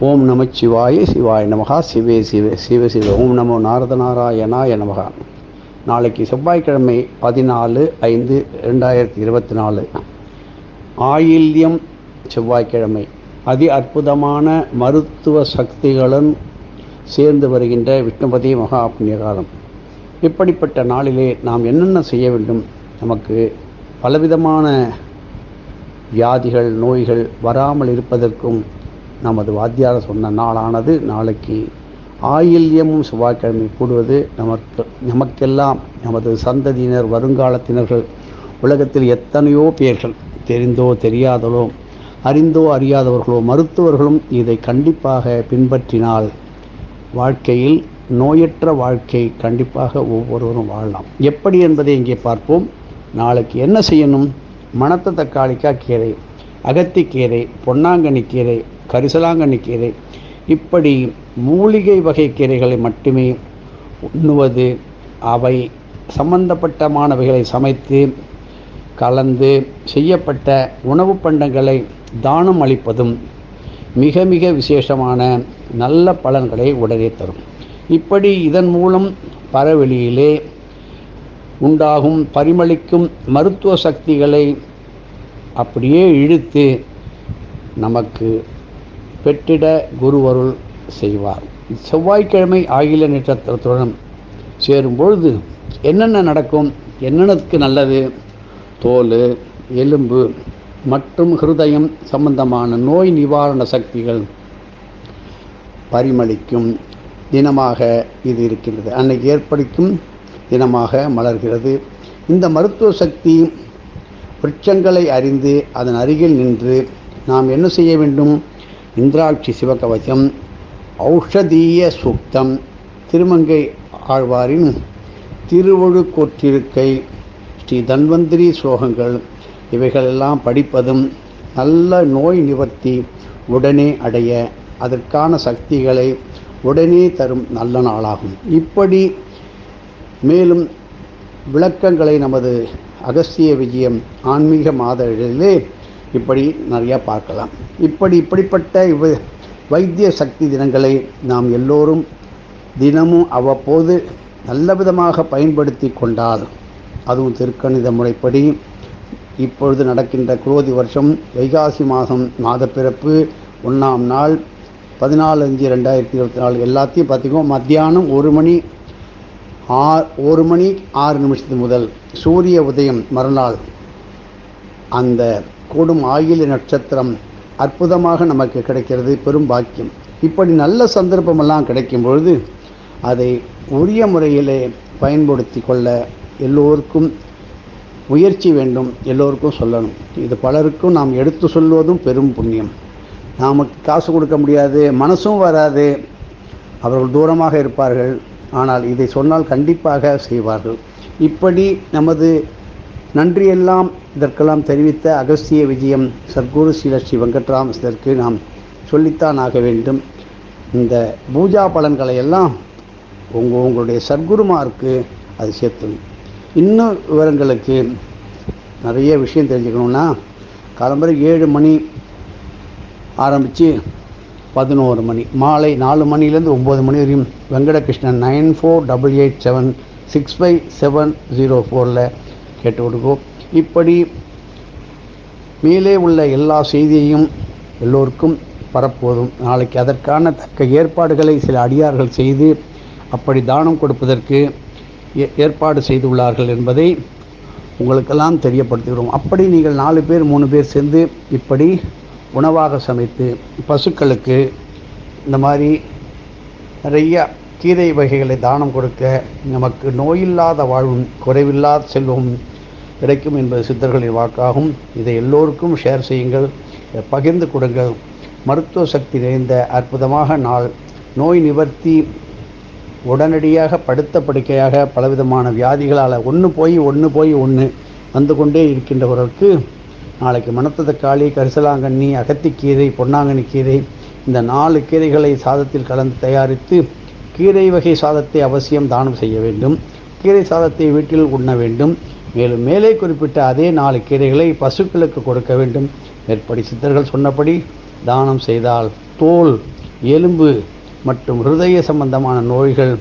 ஓம் நம சிவாய சிவாய நமகா. சிவே சிவே சிவ சிவ. ஓம் நமோ நாரதநாராயணாய நமகா. நாளைக்கு செவ்வாய்க்கிழமை பதினாலு ஐந்து ரெண்டாயிரத்தி இருபத்தி நாலு ஆயில்யம் செவ்வாய்க்கிழமை. அதி அற்புதமான மருத்துவ சக்திகளுடன் சேர்ந்து வருகின்ற விஷ்ணுபதி மகா புண்ணியகாலம். இப்படிப்பட்ட நாளிலே நாம் என்னென்ன செய்ய வேண்டும்? நமக்கு பலவிதமான வியாதிகள் நோய்கள் வராமல் இருப்பதற்கும் நமது வாத்தியார் சொன்ன நாளானது நாளைக்கு ஆயில்யமும் செவ்வாய்க்கிழமை கூடுவது. நமக்கு நமக்கெல்லாம் நமது சந்ததியினர் வருங்காலத்தினர்கள் உலகத்தில் எத்தனையோ பேர்கள் தெரிந்தோ தெரியாதலோ அறிந்தோ அறியாதவர்களோ மருத்துவர்களும் இதை கண்டிப்பாக பின்பற்றினால் வாழ்க்கையில் நோயற்ற வாழ்க்கை கண்டிப்பாக ஒவ்வொருவரும் வாழலாம். எப்படி என்பதை இங்கே பார்ப்போம். நாளைக்கு என்ன செய்யணும்? மணத்த தக்காளிக்காய் கீரை அகத்திக்கீரை பொன்னாங்கண்ணி கீரை கரிசலாங்கண்ணி கீரை இப்படி மூலிகை வகை கீரைகளை மட்டுமே உண்ணுவது அவை சம்பந்தப்பட்டமானவைகளை சமைத்து கலந்து செய்யப்பட்ட உணவு பண்டங்களை தானம் அளிப்பதும் மிக மிக விசேஷமான நல்ல பலன்களை உடனே தரும். இப்படி இதன் மூலம் பரவெளியிலே உண்டாகும் பரிமளிக்கும் மருத்துவ சக்திகளை அப்படியே இழுத்து நமக்கு பெற்றிட குருவருள் செய்வார். செவ்வாய்க்கிழமை ஆகில நட்சத்திரத்துடன் சேரும்பொழுது என்னென்ன நடக்கும்? என்னென்னக்கு நல்லது? தோல் எலும்பு மற்றும் ஹிருதயம் சம்பந்தமான நோய் நிவாரண சக்திகள் பரிமளிக்கும். தினமாக இது இருக்கின்றது. அன்னைக்கு ஏற்படுத்தும் தினமாக மலர்கிறது. இந்த மருத்துவ சக்தி விருட்சங்களை அறிந்து அதன் அருகில் நின்று நாம் என்ன செய்ய வேண்டும்? இந்திராட்சி சிவகவசம் ஔஷதீய சுக்தம் திருமங்கை ஆழ்வாரின் திருவொழுக்கோற்றிருக்கை ஸ்ரீ தன்வந்திரி ஸ்லோகங்கள் இவைகளெல்லாம் படிப்பதும் நல்ல நோய் நிவர்த்தி உடனே அடைய அதற்கான சக்திகளை உடனே தரும் நல்ல நாளாகும். இப்படி மேலும் விளக்கங்களை நமது அகஸ்திய விஜயம் ஆன்மீக மாத இதழிலே இப்படி நிறையா பார்க்கலாம். இப்படி இப்படிப்பட்ட இவ வைத்திய சக்தி தினங்களை நாம் எல்லோரும் தினமும் அவ்வப்போது நல்ல விதமாக பயன்படுத்தி கொண்டால் அதுவும் திருக்கணித முறைப்படி இப்பொழுது நடக்கின்ற குரோதி வருஷம் வைகாசி மாதம் மாதப்பிறப்பு ஒன்றாம் நாள் பதினாலு அஞ்சு ரெண்டாயிரத்தி இருபத்தி நாலு. எல்லாத்தையும் பார்த்திங்கன்னா மத்தியானம் ஒரு மணி ஆ ஒரு மணி ஆறு நிமிஷத்து முதல் சூரிய உதயம் மறுநாள் அந்த கூடும் ஆயில நட்சத்திரம் அற்புதமாக நமக்கு கிடைக்கிறது பெரும் பாக்கியம். இப்படி நல்ல சந்தர்ப்பமெல்லாம் கிடைக்கும் பொழுது அதை உரிய முறையிலே பயன்படுத்தி கொள்ள எல்லோருக்கும் முயற்சி வேண்டும் எல்லோருக்கும் சொல்லணும். இது பலருக்கும் நாம் எடுத்து சொல்வதும் பெரும் புண்ணியம். நமக்கு காசு கொடுக்க முடியாது மனசும் வராது அவர்கள் தூரமாக இருப்பார்கள் ஆனால் இதை சொன்னால் கண்டிப்பாக செய்வார்கள். இப்படி நமது நன்றியெல்லாம் இதற்கெல்லாம் தெரிவித்த அகஸ்திய விஜயம் சர்க்குரு ஸ்ரீல ஸ்ரீ வெங்கட்ராம் இதற்கு நாம் சொல்லித்தான் ஆக வேண்டும். இந்த பூஜா பலன்களை எல்லாம் உங்கள் உங்களுடைய சர்க்குருமாருக்கு அது சேர்த்து இன்னும் விவரங்களுக்கு நிறைய விஷயம் தெரிஞ்சுக்கணுன்னா காலம்பரை ஏழு மணி ஆரம்பித்து பதினோரு மணி மாலை நாலு மணிலேருந்து ஒம்பது மணி வரையும் Venkatakrishnan nine four double eight seven six five seven zero ஃபோரில் கேட்டு கொடுக்கும் இப்படி மேலே உள்ள எல்லா செய்தியையும் எல்லோருக்கும் பரப்புவதும் நாளைக்கு அதற்கான தக்க ஏற்பாடுகளை சில அடியார்கள் செய்து அப்படி தானம் கொடுப்பதற்கு ஏற்பாடு செய்துள்ளார்கள் என்பதை உங்களுக்கெல்லாம் தெரியப்படுத்துகிறோம். அப்படி நீங்கள் நாலு பேர் மூணு பேர் சேர்ந்து இப்படி உணவாக சமைத்து பசுக்களுக்கு இந்த மாதிரி நிறைய கீரை வகைகளை தானம் கொடுக்க நமக்கு நோயில்லாத வாழ்வும் குறைவில்லாத செல்வம் கிடைக்கும் என்பது சித்தர்களின் வாக்காகும். இதை எல்லோருக்கும் ஷேர் செய்யுங்கள். பகிர்ந்து கொடுங்கள். மருத்துவ சக்தி நிறைந்த அற்புதமாக நாள். நோய் நிவர்த்தி உடனடியாக படுத்த படுக்கையாக பலவிதமான வியாதிகளால் ஒன்று போய் ஒன்று போய் ஒன்று வந்து கொண்டே இருக்கின்றவர்களுக்கு நாளைக்கு மணத்த தக்காளி கரிசலாங்கண்ணி அகத்திக்கீரை பொன்னாங்கண்ணி கீரை இந்த நாலு கீரைகளை சாதத்தில் கலந்து தயாரித்து கீரை வகை சாதத்தை அவசியம் தானம் செய்ய வேண்டும். கீரை சாதத்தை வீட்டில் உண்ண வேண்டும். மேலும் மேலே குறிப்பிட்ட அதே நாலு கீரைகளை பசுக்களுக்கு கொடுக்க வேண்டும். மேற்படி சித்தர்கள் சொன்னபடி தானம் செய்தால் தோல் எலும்பு மற்றும் ஹிருதய சம்பந்தமான நோய்கள்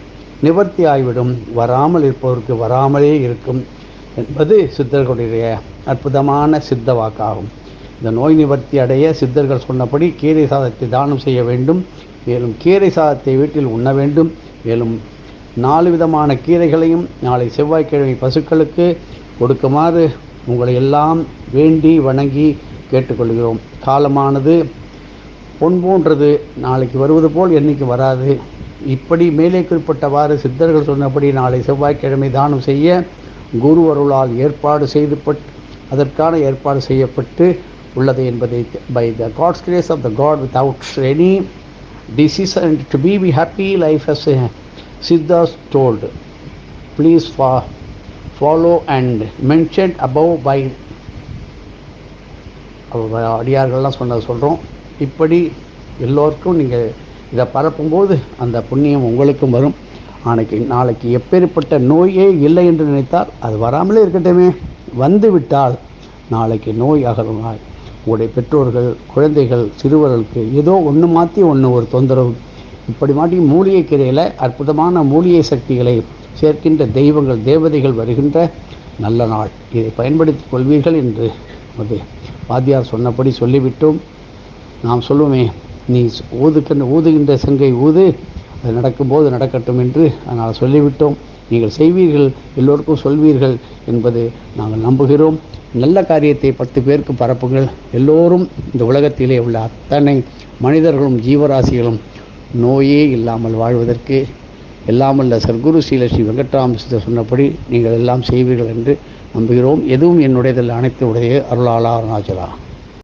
நிவர்த்தி ஆகிவிடும் வராமல் இருப்பவருக்கு வராமலே இருக்கும் என்பது சித்தர்களுடைய அற்புதமான சித்த வாக்காகும். இந்த நோய் நிவர்த்தி அடைய சித்தர்கள் சொன்னபடி கீரை சாதத்தை தானம் செய்ய வேண்டும். மேலும் கீரை சாதத்தை வீட்டில் உண்ண வேண்டும். மேலும் நாலு விதமான கீரைகளையும் நாளை செவ்வாய்க்கிழமை பசுக்களுக்கு கொடுக்குமாறு உங்களை எல்லாம் வேண்டி வணங்கி கேட்டுக்கொள்கிறோம். காலமானது பொன் போன்றது நாளைக்கு வருவது போல் என்றைக்கு வராது. இப்படி மேலே குறிப்பிட்டவாறு சித்தர்கள் சொன்னபடி நாளை செவ்வாய்க்கிழமை தானம் செய்ய குரு அருளால் ஏற்பாடு செய்து அதற்கான ஏற்பாடு செய்யப்பட்டு உள்ளது என்பதை by the God's grace of the God without any disease and to be be happy life as Siddhas told please ஃபா follow and mention above by அடியார்கள்லாம் சொன்னதை சொல்கிறோம் இப்படி எல்லோருக்கும் நீங்கள் இதை பரப்பும்போது அந்த புண்ணியம் உங்களுக்கும் வரும். நாளைக்கு நாளைக்கு எப்பேற்பட்ட நோயே இல்லை என்று நினைத்தால் அது வராமலே இருக்கட்டுமே. வந்து விட்டால் நாளைக்கு நோய் அகலும் நாள் உங்களுடைய பெற்றோர்கள் குழந்தைகள் சிறுவர்களுக்கு ஏதோ ஒன்று மாற்றி ஒன்று ஒரு தொந்தரவு. இப்படி மாட்டி மூலிகை கீரையில் அற்புதமான மூலிகை சக்திகளை சேர்க்கின்ற தெய்வங்கள் தேவதைகள் வருகின்ற நல்ல நாள். இதை பயன்படுத்திக் கொள்வீர்கள் என்று அது வாத்தியார் சொன்னபடி சொல்லிவிட்டோம். நாம் சொல்லுவோமே நீ ஊதுக்கின்ற ஊதுகின்ற செங்கை ஊது அது நடக்கும்போது நடக்கட்டும் என்று அதனால் சொல்லிவிட்டோம். நீங்கள் செய்வீர்கள் எல்லோருக்கும் சொல்வீர்கள் என்பது நாங்கள் நம்புகிறோம். நல்ல காரியத்தை பத்து பேருக்கு பரப்புங்கள். எல்லோரும் இந்த உலகத்திலே உள்ள அத்தனை மனிதர்களும் ஜீவராசிகளும் நோயே இல்லாமல் வாழ்வதற்கு எல்லாமல்ல சர்க்குரு ஸ்ரீலட்சுமி வெங்கட்ராம சித்தர் சொன்னபடி நீங்கள் எல்லாம் செய்வீர்கள் என்று நம்புகிறோம். எதுவும் என்னுடையதில் அனைத்து உடைய அருளாளா அருணாச்சலா